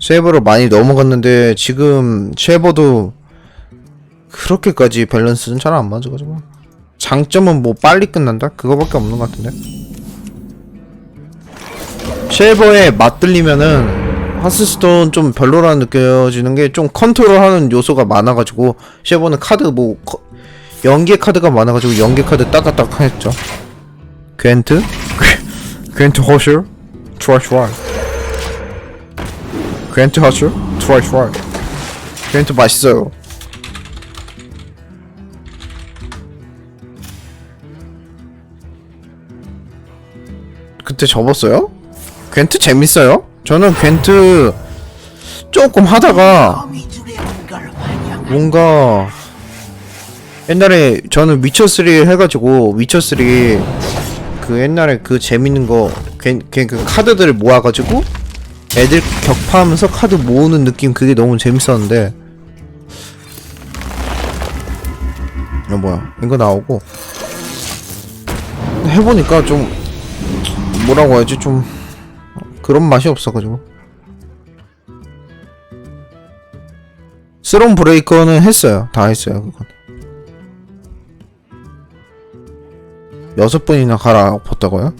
쉐버로 많이 넘어갔는데 지금 쉐버도 그렇게까지 밸런스는 잘 안 맞아가지고 장점은 뭐 빨리 끝난다? 그거밖에 없는 것 같은데 쉐버에 맞들리면은 하스스톤 좀 별로라 느껴지는 게 좀 컨트롤하는 요소가 많아가지고 쉐버는 카드 뭐 커- 연계 카드가 많아가지고 연계 카드 따까따까 했죠 괜트? 괜트? 트라이스 와이 괜트 허슈? 트라이스 와이. 괜트 맛있어요. 그때 접었어요? 괜트 재밌어요? 저는 괜트 조금 하다가 뭔가 옛날에 저는 위쳐3 해가지고 위쳐3 그 옛날에 그 재밌는 거 괜, 괜, 그 카드들을 모아가지고 애들 격파하면서 카드 모으는 느낌 그게 너무 재밌었는데. 어 뭐야. 이거 나오고. 해보니까 좀 뭐라고 해야지? 좀 그런 맛이 없어가지고. 스론 브레이커는 했어요. 다 했어요 그건. 여섯 번이나 갈아엎었다고요?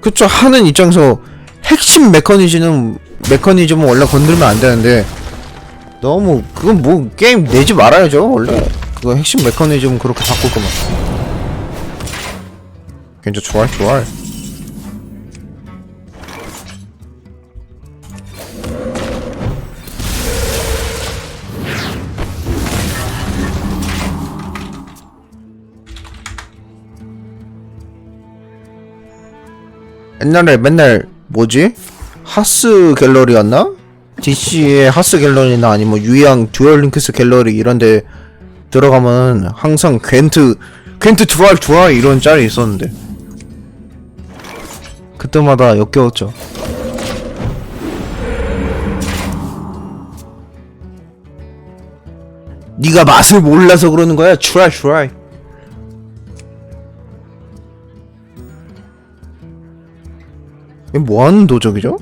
그쵸 하는 입장에서 핵심 메커니즘은 메커니즘은 원래 건들면 안 되는데 너무 그건 뭐 게임 내지 말아야죠 원래. 그거 핵심 메커니즘 그렇게 바꿀 거면 괜찮 좋아 좋아 옛날에 맨날 뭐지? 하스 갤러리였나? DC의 하스 갤러리나 아니면 유양 듀얼 링크스 갤러리 이런데 들어가면 항상 괜트 괜트 드라이 드라이 이런 짤이 있었는데. 그때마다 역겨웠죠. 네가 맛을 몰라서 그러는 거야. 트라이 트라이 뭐하는 도적이죠?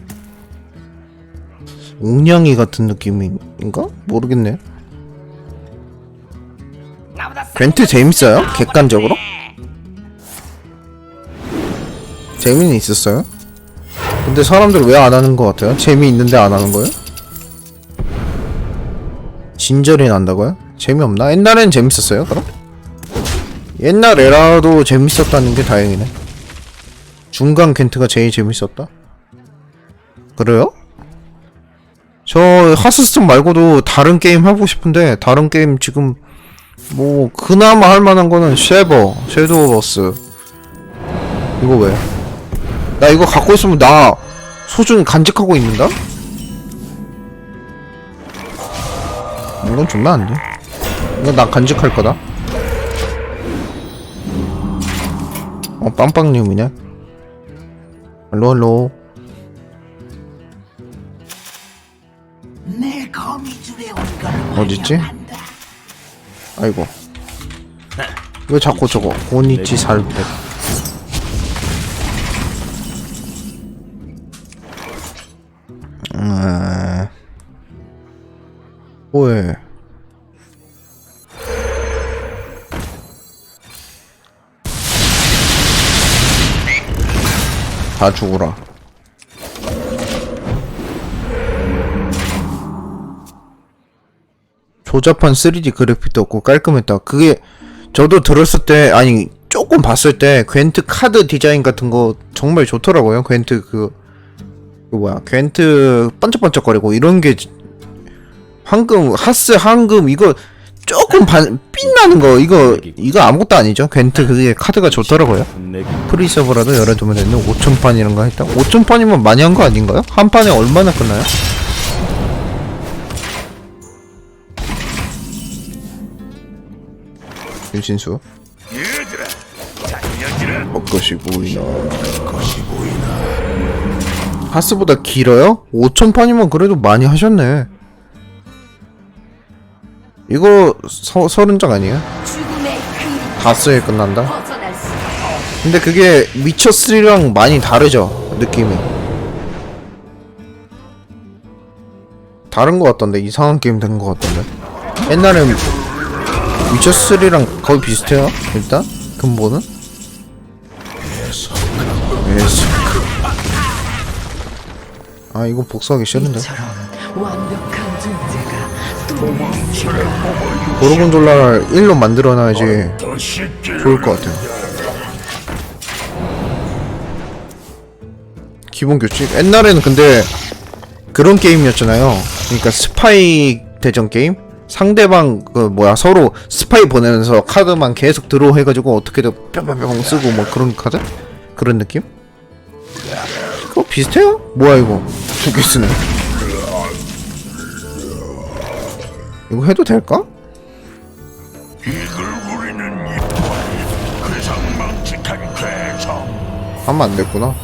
옹냥이 같은 느낌인가? 모르겠네 벤트 재밌어요? 객관적으로? 재미는 있었어요? 근데 사람들 왜 안 하는 것 같아요? 재미있는데 안 하는 거예요? 진절이 난다고요? 재미없나? 옛날엔 재밌었어요 그럼? 옛날 에라도 재밌었다는 게 다행이네 중간 켄트가 제일 재밌었다? 그래요? 저 하스스톤 말고도 다른 게임 하고 싶은데 다른 게임 지금 뭐 그나마 할 만한 거는 쉐버, 섀도우버스 이거 왜? 나 이거 갖고 있으면 나 소중히 간직하고 있는다? 이건 존나 안 돼. 이거 나 간직할 거다. 어, 빵빵님이냐? 할로 할로. 어딨지? 아이고. 왜 자꾸 저거 고니치 살백. 음. 왜? 다 죽어라. 조잡한 3D 그래픽도 없고 깔끔했다. 그게 저도 들었을 때 아니 조금 봤을 때 괜트 카드 디자인 같은 거 정말 좋더라고요. 괜트 그, 그 뭐야 괜트 반짝반짝거리고 이런 게 황금 하스 황금 이거 조금 반 빛나는 거 이거 이거 아무것도 아니죠. 괜트 그게 카드가 좋더라고요. 프리서버라도 열어두면 되는데 5천판 이런 거 했다. 5천판이면 많이 한 거 아닌가요? 한 판에 얼마나 끝나요? 윤신수 벚꽃이 보이나 벚꽃이 보이나 하스보다 길어요? 5천판이면 그래도 많이 하셨네 이거 서, 서른 장 아니에요? 죽음의 그 다스에 끝난다? 근데 그게 위쳐3랑 많이 다르죠 느낌이. 다른 거 같던데 이상한 게임 된거 같던데? 옛날에 위쳐 3랑 거의 비슷해요 일단? 근본은? 예스 아 이거 복수하기 싫은데 완벽한 존재가 또 있을까? 고르곤졸라를 1로 만들어놔야지 좋을 것 같아요. 기본 규칙? 옛날에는 근데 그런 게임이었잖아요. 그러니까 스파이 대전 게임? 상대방 그 뭐야 서로 스파이 보내면서 카드만 계속 드로우 해가지고 어떻게든 뿅뿅뿅 쓰고 뭐 그런 카드? 그런 느낌? 그거 비슷해요? 뭐야 이거? 두 개 쓰네 이거 해도 될까? 괴성. 하면 안 됐구나.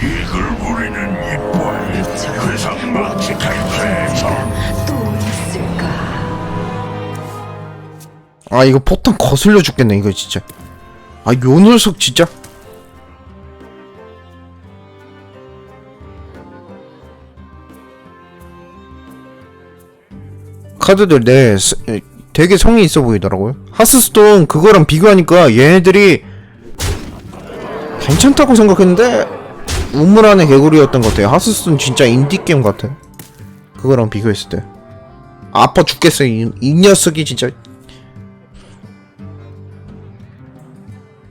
이글거리는 이빨 괴상망측한 괴성. 또 있을까? 아 이거 폭탄 거슬려 죽겠네 이거 진짜. 아 요 녀석 진짜 카드들 내 스- 에, 되게 성이 있어 보이더라고요. 하스스톤 그거랑 비교하니까 얘네들이 괜찮다고 생각했는데 우물 안의 개구리였던 것 같아요. 하스스톤 진짜 인디 게임 같아. 그거랑 비교했을 때. 아파 죽겠어 이, 이 녀석이 진짜.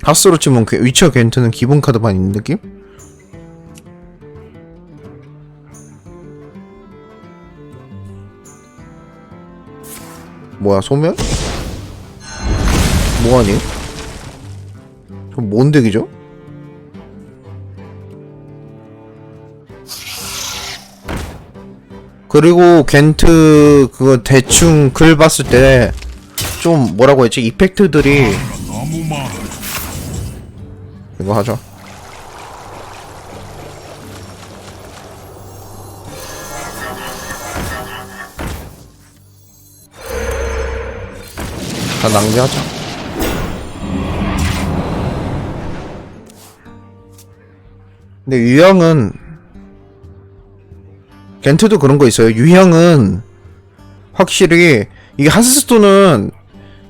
하스로 치면 그 위쳐 겐트는 기본 카드만 있는 느낌? 뭐야 소멸? 뭐하니? 저뭔 덱이죠? 그리고 겐트 그거 대충 글 봤을 때 좀 뭐라고 했지 이펙트들이 이거 하자. 다 낭비하자. 근데 유형은 겐트도 그런 거 있어요. 유형은 확실히 이게 하스스톤은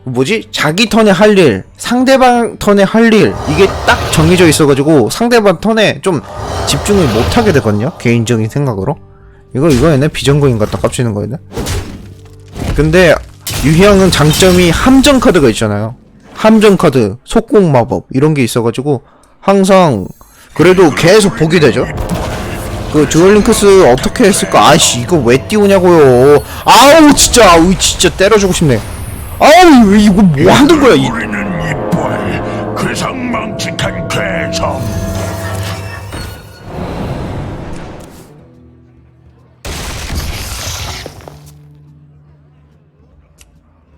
뭐지? 자기 턴에 할 일, 상대방 턴에 할 일, 이게 딱 정해져 있어가지고 상대방 턴에 좀 집중을 못하게 되거든요? 개인적인 생각으로. 이거, 이거 얘네 비전거인 같다 깝치는 거였네? 근데, 유희왕은 장점이 함정 카드가 있잖아요. 함정 카드, 속공 마법, 이런 게 있어가지고, 항상, 그래도 계속 보게 되죠? 그 듀얼링크스 어떻게 했을까? 아이씨 이거 왜 띄우냐고요? 아우 진짜 아우 진짜 때려주고 싶네. 아우 왜 이거 뭐 하는 거야? 이, 이글거리는 이빨 괴상망측한 괴성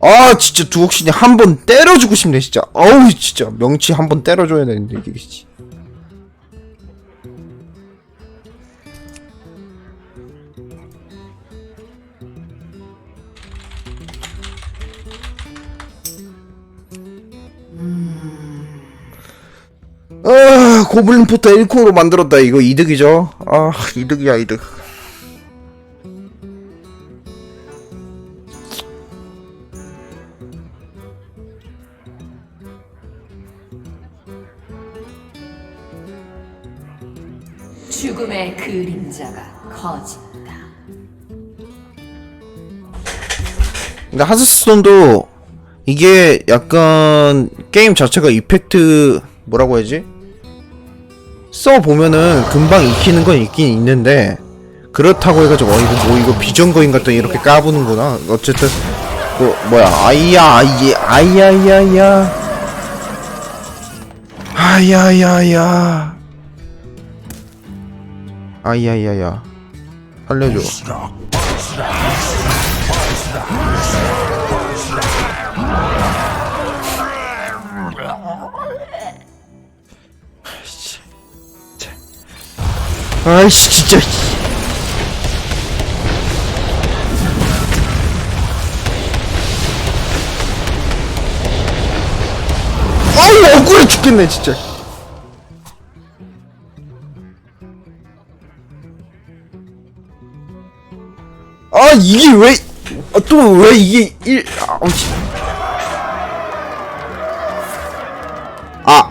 아 진짜 두옥신이 한 번 때려주고 싶네 진짜. 아우 진짜 명치 한 번 때려줘야 되는데 이게. 씨. 아 고블린 포터 1코로 만들었다 이거 이득이죠 아 이득이야 이득 죽음의 그림자가 커진다. 근데 하스스톤도 이게 약간 게임 자체가 이펙트 뭐라고 해야지? 써 보면은 금방 익히는 건 있긴 있는데 그렇다고 해가지고 어 이거 뭐 이거 비전거인 같다 이렇게 까부는구나 어쨌든 그 뭐야 아이야 아이 아이야야야 아야야야 아이야야야 살려줘. 아이씨 진짜. 아우 억울해 죽겠네 진짜 이게 왜 또 왜 이게 1 아. 아